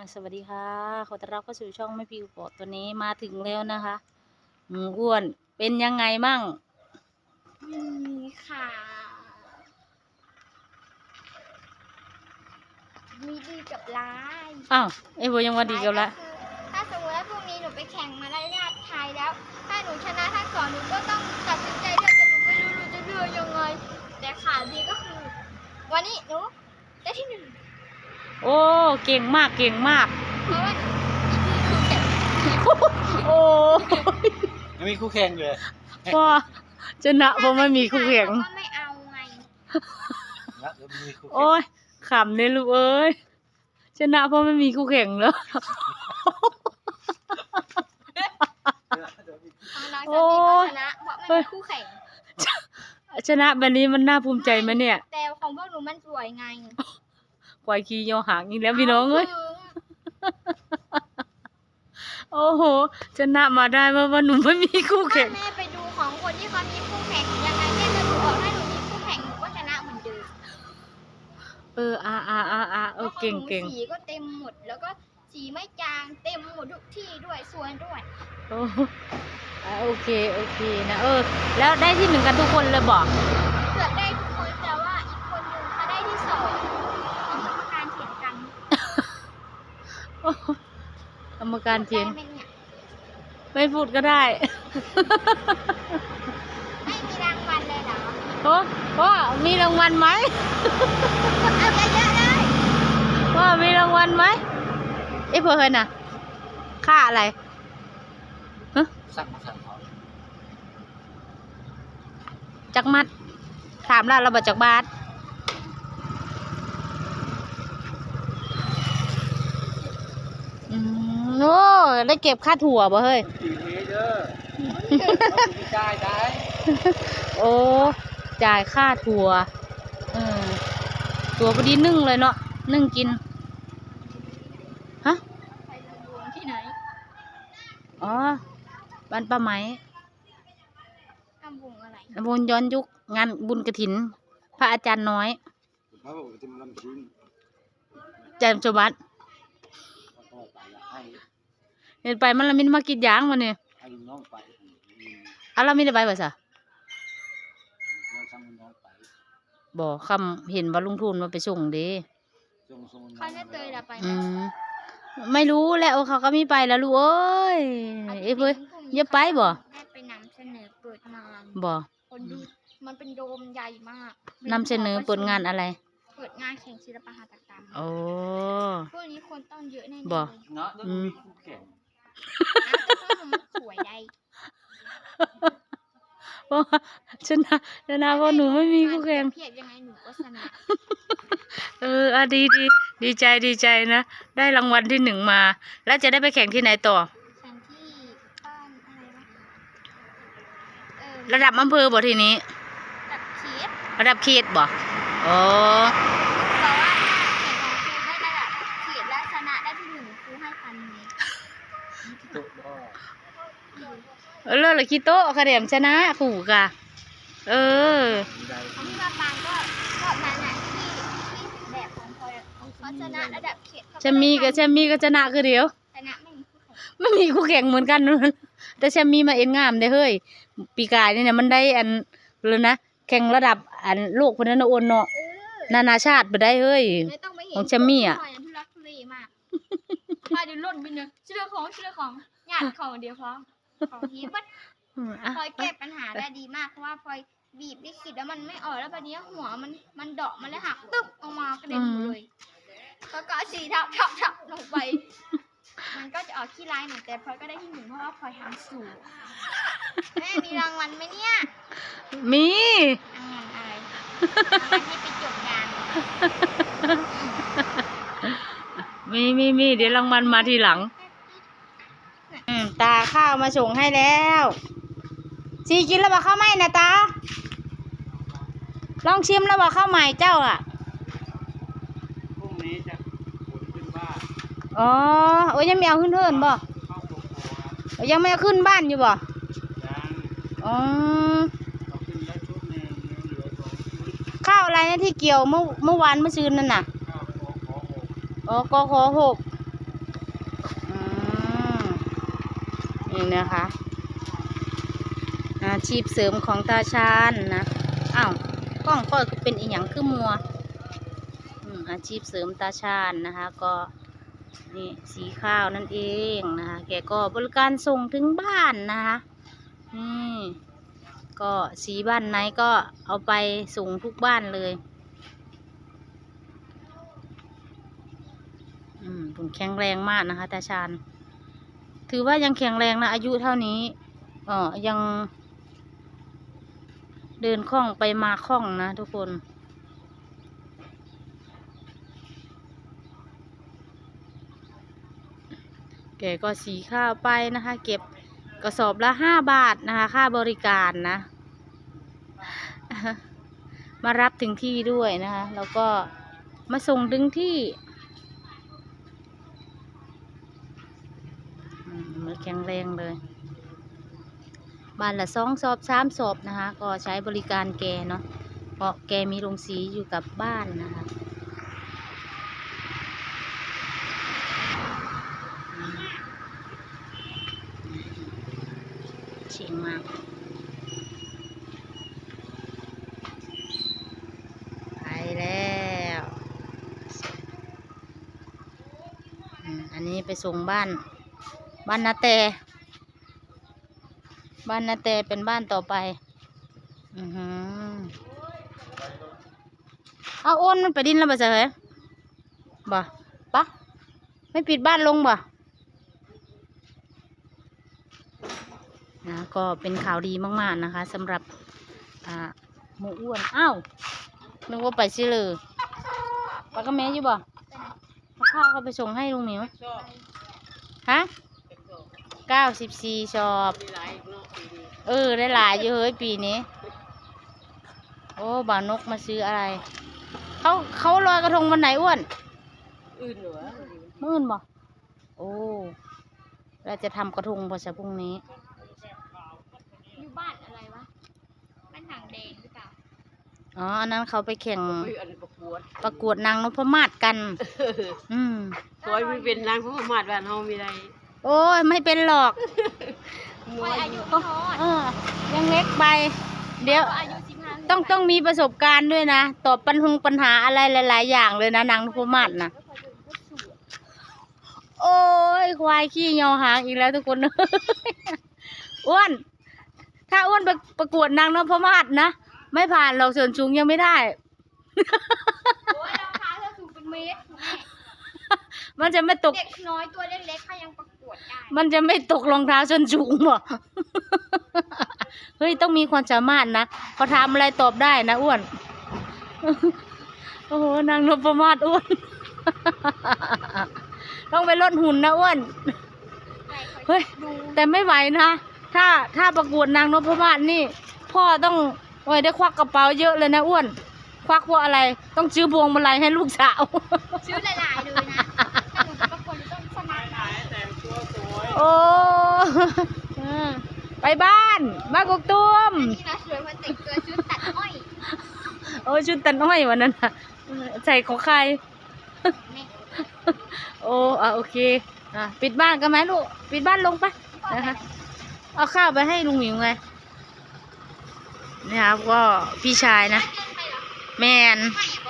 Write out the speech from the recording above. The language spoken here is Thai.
สวัสดีค่ะ ขอต้อนรับเข้าสู่ช่องไม่พิวโกะตัวนี้มาถึงแล้วนะคะหมูอ้วนเป็นยังไงมั่งมีค่ะมีดีกับร้ายอ้าวไอ้โบยังว่าดีกับละร้ายคือถ้าสมมติว่าพรุ่งนี้หนูไปแข่งมาไล่ราดไทยแล้ว ถ้าหนูชนะทั้งสองหนูก็ต้องตัดสินใจเลือกแต่หนูไม่รู้หนูจะเลือกยังไง แต่ข่าวดีก็คือ วันนี้หนูได้ที่หนึ่ง โอ้ เก่งมากเก่งมาก เพราะว่าอีกทีคือเก็บโอ้ยังมีคู่แข่งอยู่เลยพ่อชนะเพราะไม่มีคู่แข่งเขาก็ไม่เอาไงนะแล้วมีคู่แข่งโอ้ยขำเนี่ยลูกเอ้ยชนะเพราะไม่มีคู่แข่งเนอะของน้องจะมีก็ชนะเพราะไม่มีคู่แข่งชนะแบบนี้มันน่าภูมิใจไหมเนี่ย แต่ของพวกหนูมันสวยไง ควายขี้ยอหางอีกแล้วพี่น้องเอ้ยโอ้โหชนะมาได้เพราะว่าหนูไม่มีคู่ถ้าแข่งแม่ไปดูของคนที่เขามีคู่แข่งยังไงแม่จะดูออกถ้าหนูมีคู่แข่งหนูก็ชนะเหมือนเดิมเอออ่าอ่าอ่าอ่าเออเก่งพราะเก่งของหนูสีก็เต็มหมด แล้วก็สีไม่จางเต็มหมดทุกที่ด้วยสวยด้วย โอ้อ่าโอเคโอเคนะเออ แล้วได้ที่หนึ่งกันทุกคนเลยบอก เกือบได้ทุกคนแต่ว่าอีกคนหนึ่งเขาได้ที่สองกรรมการเถียงกัน ก รรมการเทียง ได้ไหมเนี่ยไม่พูดก็ได้ ไม่มีรางวัลเลยเหรอโอ้พ่อมีรางวัลไหมเอาเยอะๆเลยพ่อมีรางวัลไหมเอ้ยเพื่อนน่ะ ค่าอะไรฮะสั่งมาสั่งเขาจักมัด ถามแล้วเราบอกจากบาทอืมโอ้ ได้เก็บค่าถั่วบ่เฮ้ยตีเมเด้อเอาคุณจ่ายได้โอ้จ่ายค่าถั่วเออถั่วพอดีนึ่งเลยเนาะนึ่งกินฮะไปลำบวงที่ไหนอ๋อบ้านป้าไหมลำบวงอะไรบุญย้อนยุคงานบุญกระถิน พระอาจารย์น้อยเขาบอกว่าจะมาลำชิ้นอาจารย์สมบัติเขาก็ไปละให้ เห็นไปมันละมินมากินยางมาเนี่ยให้ลุงน้องไปอืมเอาเราไม่ได้ไปป่ะสะแล้วสั่งลุงน้องไปบอกคำเห็นว่าลุงทุนมาไปส่งเด้ส่งส่งเขาจะเตยละไปอืมไม่รู้แหล้วเขาก็ไม่ไปแล้วลูกเอ้ยเอ้ยเพื่ออย่าไปบ่ ได้ไปนำเสนอเปิดงานบอกคนดูมันเป็นโดมใหญ่มากนำเสนอผลงานอะไร เปิดงานแข่งศิลปหัตถกรรมโอ้ พวกนี้คนต้องเยอะแน่ๆบ่ เลยเนาะแล้วมีคู่แข่งอ้าวแต่ว่า มันสวยได้เพราะว่าชนะชนะเพราะหนูไม่มีคู่แข่ง เพียบยังไงหนูก็ชนะเอออะดีดีดีใจดีใจนะ ได้รางวัลที่หนึ่งมา แล้วจะได้ไปแข่งที่ไหนต่อ แข่งที่บ้านอะไรวะเออระดับอำเภอบ่ทีนี้ แบบเขียบระดับเขตบ่อ๋อ เพราะว่าถ้าแข่งของครูได้ระดับเขียบและชนะได้ที่หนึ่งครูให้พันเมตร โต๊ะก็ เออเลิศเลยคิโตะคะแนนชนะขู่กะเออมีได้ของพี่มาปางก็ก็นั้นน่ะที่ที่แบบของพลอยอะเขาชนะระดับเขตเขาแชมมี่กับแชมมี่ก็ชนะคือเดียว ชนะไม่มีคู่แข่งไม่มีคู่แข่งเหมือนกันแต่แชมมี่มาเอ็นงามได้เฮ้ย ปีกายนี่เนี่ยมันได้อันเลยนะ แข่งระดับอันโลกคนนั้นนะโอนเนาะ เออนานาชาติไปได้เฮ้ย ไม่ต้องไปเห็นของแชมมี่อะ พลอยทุลักทุเลมากพลอยเดินล่นไปเนอะเชื่อของเชื่อของหยาดของเดียวพร้อม ของทีบัดอืมอะพลอยแก้ปัญหาได้ดีมากเพราะว่าพลอยบีบลิขิตแล้วมันไม่ออกแล้วบัดนี้หัวมันมันเดาะมันเลยหักตึ๊บออกมากระเด็นหมดเลยแล้วก็เอาสีทับทับทับลงไป มันก็จะออกที่ลายเหมือนแต่พลอยก็ได้ที่หนึ่งเพราะว่าพลอยทำสูงแม่มีรางวัลไหมเนี่ยมี รางวัลอะไรรางวัลให้ไปจบงานมีมีมีเดี๋ยวรางวัลมาทีหลังอืมตาข้าวมาส่งให้แล้วซีกินแล้วบอกข้าวไหมนะตาลองชิมแล้วบอกข้าวใหม่เจ้าอะพรุ่งนี้จะผลขึ้นบ้านอ๋อโอ้ยยังไม่เอาขึ้นเทินบ่เข้าโรงพยาบาลโอ้ยยังไม่เอาขึ้นบ้านอยู่บ่ยังอ๋อเราขึ้นได้ชุดหนึ่งเหลือสองชุดข้าวอะไรนะที่เกี่ยวเมื่อเมื่อวานเมื่อซืนนั่นน่ะข้าวขอขอหกอ๋อกขอหก นี่นะคะอาชีพเสริมของตาชานนะอ้าวกล้องก็เป็นอีหยังคือมัวอาชีพเสริมตาชานนะคะ ก็นี่สีข้าวนั่นเองนะคะ แกก็บริการส่งถึงบ้านนะคะนี่ก็สีบ้านไหนก็เอาไปส่งทุกบ้านเลยอืมผมแข็งแรงมากนะคะตาชาน ถือว่ายังแข็งแรงนะ อายุเท่านี้เออยัง เดินคล่องไปมาคล่องนะทุกคนแกก็สีข้าวไปนะคะ เก็บกระสอบละห้าบาทนะคะ ค่าบริการนะ มารับถึงที่ด้วยนะคะ แล้วก็มาส่งถึงที่อืมมัน แข็งแรงเลย บ้านละสองสอบสามสอบนะคะ ก็ใช้บริการแกเนาะเพราะแกมีโรงสีอยู่กับบ้านนะคะอืมเฉียงมากไปแล้วอันนี้ไปส่งบ้าน บ้านนาแต่ บ้านนาแต่เป็นบ้านต่อไป อือหือเอาโอนมันไปดินแล้วบ่เสยบ่ปะไม่ปิดบ้านลงบ่นะก็เป็นข่าวดีมากๆนะคะสำหรับหมูอ้วนอ้าวนึกว่าไปซิเลยปลากระแม่อยู่บ่เอาข้าวเขาไปส่งให้ลุงเหมิวฮะ เก้าสิบสี่ชอบมีหลายเนาะปีนี้เออ ได้หลายอยู่เฮ้ยปีนี้ โอ้บ่าวนกมาซื้ออะไร เขาเขาลอยกระทงวันไหนอ้วน อื่นเหรอมื่นบ่โอ้ เราจะทำกระทงพอสะพรุ่งนี้ อยู่บ้านอะไรวะบ้านหางแดงหรือเปล่าอ๋อ อันนั้นเขาไปแข่งเฮ้ยอันนี้ประกวดประกวดนางนพมาศกัน อืม คอยมีเป็นนางพระมาดบ้านเฮามีอะไร โอ้ยไม่เป็นหรอกมควอยยอายุไม่พอเออยังเล็กไป เดี๋ยว อายุสิบห้าต้องต้องมีประสบการณ์ด้วยนะตอบปัญหาปัญหาอะไรหลาย ๆ อย่างเลยนะนางนพมาศนะโอ้ยควายขี้ยอหางอีกแล้วทุกคนอ้วนถ้าอ้วนไปประกวดนางนพมาศนะไม่ผ่านหรอกส่วนสูงยังไม่ได้โอ้ยรองเท้าเธอสูงเป็นเมตรแม่มันจะไม่ตกเด็กน้อยตัวเล็กๆเขายังประก วดได้ มันจะไม่ตกรองเท้าส้นสูงบ่เฮ้ยต้องมีความสามารถนะพอทำอะไรตอบได้นะอ้วน โอ้โหนางนพมาศอ้วน ต้องไปลดหุ่นนะอ้วน เฮ้ย แต่ไม่ไหวนะ ถ้าถ้าประกวดนางนพมาศนี่ พ่อต้องโอ้ยได้ควักกระเป๋าเยอะเลยนะอ้วน ควักเพราะอะไร ต้องซื้อพวงมาลัยให้ลูกสาวชื่อหลายๆเลย อ้เออไปบ้านบ้านกกตุ้มนี่นะสวยเพราะแต่งตัวชุดตัดอ้อยโอ้ยชุดตันอ้อยวันนั้นน่ะใส่ของใครแม่โอ้อะโอเคอะปิดบ้านกันไหมลูกปิดบ้านลงไปนะคะเอาข้าวไปให้ลุงหมิวไงนี่ครับก็พี่ชายนะเดินไปเหรอแมนไม่อะ